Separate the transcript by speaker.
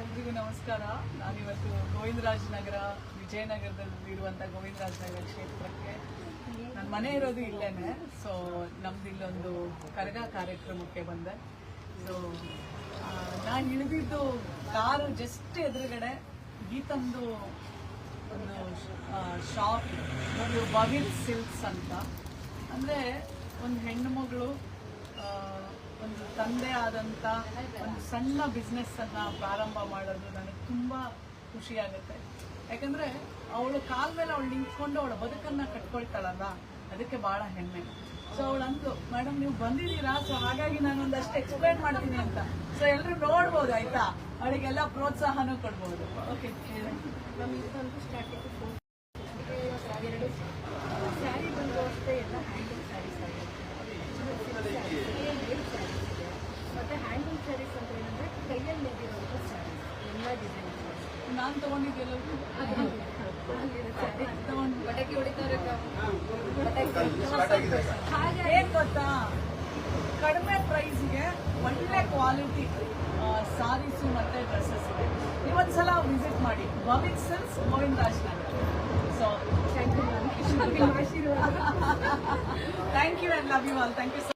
Speaker 1: ಎಲ್ರಿಗೂ ನಮಸ್ಕಾರ. ನಾನಿವತ್ತು ಗೋವಿಂದರಾಜ್ ನಗರ ವಿಜಯನಗರದಲ್ಲಿ ಇರುವಂಥ ಗೋವಿಂದರಾಜ್ ನಗರ ಕ್ಷೇತ್ರಕ್ಕೆ. ನನ್ನ ಮನೆ ಇರೋದು ಇಲ್ಲೇನೆ. ಸೊ ನಮ್ದು ಇಲ್ಲೊಂದು ಕರಗ ಕಾರ್ಯಕ್ರಮಕ್ಕೆ ಬಂದೆ. ಸೊ ನಾನು ಇಳಿದಿದ್ದು ಕಾರು ಜಸ್ಟ್ ಎದುರುಗಡೆ ಗೀತಂದು ಒಂದು ಶಾಪ್ ಒಂದು ಬವಿಲ್ ಸಿಲ್ಕ್ಸ್ ಅಂತ. ಅಂದರೆ, ಒಂದು ಹೆಣ್ಣು ಮಗಳು ಒಂದು ತಂದೆ ಆದಂಥ ಒಂದು ಸಣ್ಣ ಬಿಸ್ನೆಸ್ ಅನ್ನ ಪ್ರಾರಂಭ ಮಾಡೋದು ನನಗೆ ತುಂಬಾ ಖುಷಿ ಆಗುತ್ತೆ ಯಾಕಂದ್ರೆ ಅವಳು ಕಾಲ್ ಮೇಲೆ ಅವಳು ನಿಂತ್ಕೊಂಡು ಅವಳ ಬದುಕನ್ನ ಕಟ್ಕೊಳ್ತಾಳಲ್ಲ, ಅದಕ್ಕೆ ಬಹಳ ಹೆಮ್ಮೆ. ಸೊ ಅವಳು ಅಂದ್ಲು ಮೇಡಮ್ ನೀವು ಬಂದಿದ್ದೀರಾ? ಸೊ ಹಾಗಾಗಿ ನಾನು ಒಂದಷ್ಟು ಎಕ್ಸ್ಪ್ಲೈನ್ ಮಾಡ್ತೀನಿ ಅಂತ. ಸೊ ಎಲ್ಲರೂ ನೋಡ್ಬೋದು, ಆಯ್ತಾ? ಅವಳಿಗೆಲ್ಲ ಪ್ರೋತ್ಸಾಹನೂ ಕೊಡ್ಬೋದು. ಓಕೆ ನಾನು ತಗೊಂಡಿದ್ದೆಲ್ಲ ತಗೊಂಡು
Speaker 2: ಬಟಕಿ ಹೊಡಿತಾರೆ
Speaker 1: ಏನ್ ಗೊತ್ತಾ? ಕಡಿಮೆ ಪ್ರೈಸ್ಗೆ ಒಳ್ಳೆ ಕ್ವಾಲಿಟಿ ಸಾರೀಸು ಮತ್ತೆ ಡ್ರೆಸ್ಸಸ್ ಇದೆ. ನೀವೊಂದ್ಸಲ ವಿಸಿಟ್ ಮಾಡಿ. Bhavith silks Govinda Raj Nagar so
Speaker 2: thank you
Speaker 1: thank you I love you all thank you